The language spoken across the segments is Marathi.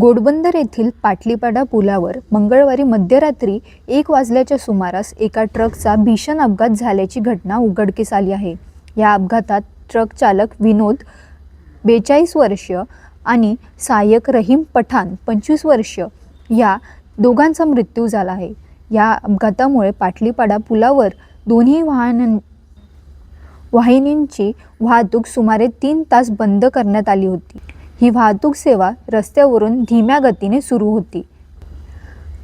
गोडबंदर येथील पाटलीपाडा पुलावर मंगळवारी मध्यरात्री एक वाजल्याच्या सुमारास एका ट्रकचा भीषण अपघात झाल्याची घटना उघडकीस आली आहे. या अपघातात ट्रक चालक विनोद बेचाळीस वर्ष आणि सहाय्यक रहीम पठाण पंचवीस वर्ष या दोघांचा मृत्यू झाला आहे. या अपघातामुळे पाटलीपाडा पुलावर दोन्ही वाहनां वाहिनींची वाहतूक सुमारे तीन तास बंद करण्यात आली होती. ही वाहतूक सेवा रस्त्यावरून धीम्या गतीने सुरू होती.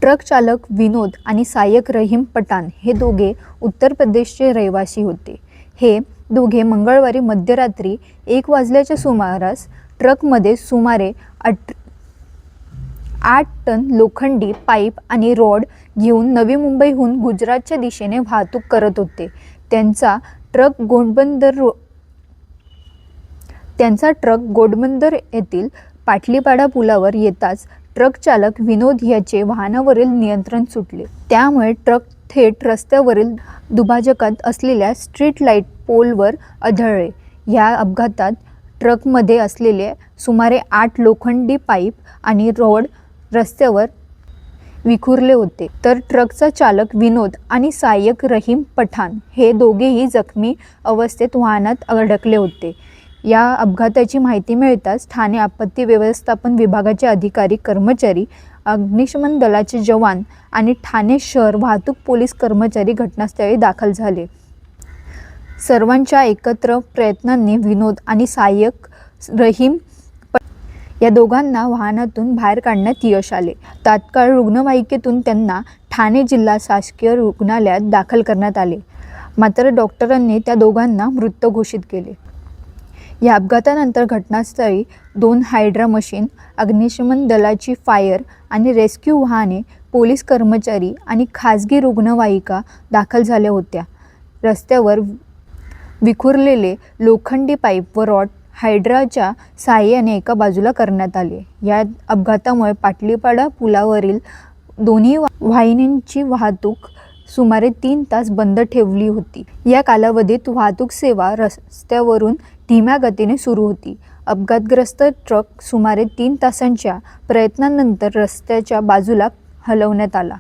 ट्रक चालक विनोद आणि सायक रहीम पठाण हे दोघे उत्तर प्रदेशचे रहिवासी होते. हे दोघे मंगळवारी मध्यरात्री एक वाजल्याच्या सुमारास ट्रकमध्ये सुमारे अठ आठ टन लोखंडी पाईप आणि रॉड घेऊन नवी मुंबईहून गुजरातच्या दिशेने वाहतूक करत होते. त्यांचा ट्रक गोंडबंदर रो त्यांचा ट्रक गोडबंदर येथील पाटलीपाडा पुलावर येताच ट्रक चालक विनोद याचे वाहनावरील नियंत्रण सुटले. त्यामुळे ट्रक थेट रस्त्यावरील दुभाजकात असलेल्या स्ट्रीट लाइट पोलवर आढळले. या अपघातात ट्रकमध्ये असलेले सुमारे आठ लोखंडी पाईप आणि रोड रस्त्यावर विखुरले होते. तर ट्रकचा चालक विनोद आणि सहाय्यक रहीम पठाण हे दोघेही जखमी अवस्थेत वाहनात अडकले होते. या अपघाताची माहिती मिळताच ठाणे आपत्ती व्यवस्थापन विभागाचे अधिकारी कर्मचारी अग्निशमन दलाचे जवान आणि ठाणे शहर वाहतूक पोलीस कर्मचारी घटनास्थळी दाखल झाले. सर्वांच्या एकत्र प्रयत्नांनी विनोद आणि सहाय्यक रहीम या दोघांना वाहनातून बाहेर काढण्यात यश आले. तात्काळ रुग्णवाहिकेतून त्यांना ठाणे जिल्हा शासकीय रुग्णालयात दाखल करण्यात आले. मात्र डॉक्टरांनी त्या दोघांना मृत घोषित केले. या अपघातानंतर घटनास्थळी दोन हायड्रा मशीन अग्निशमन दलाची फायर आणि रेस्क्यू वाहने पोलीस कर्मचारी आणि खाजगी रुग्णवाहिका दाखल झाल्या होत्या. रस्त्यावर विखुरलेले लोखंडी पाईप व रॉड हायड्राच्या साहाय्याने एका बाजूला करण्यात आले. या अपघातामुळे पाटलीपाडा पुलावरील दोन्ही वा- वाहिनींची वाहतूक सुमारे तीन तास बंद ठेवली होती. या कालावधीत वाहतूक सेवा रस्त्यावरून धीम्या गतीने सुरू होती. अपघातग्रस्त ट्रक सुमारे तीन तासांच्या प्रयत्नानंतर रस्त्याच्या बाजूला हलवण्यात आला.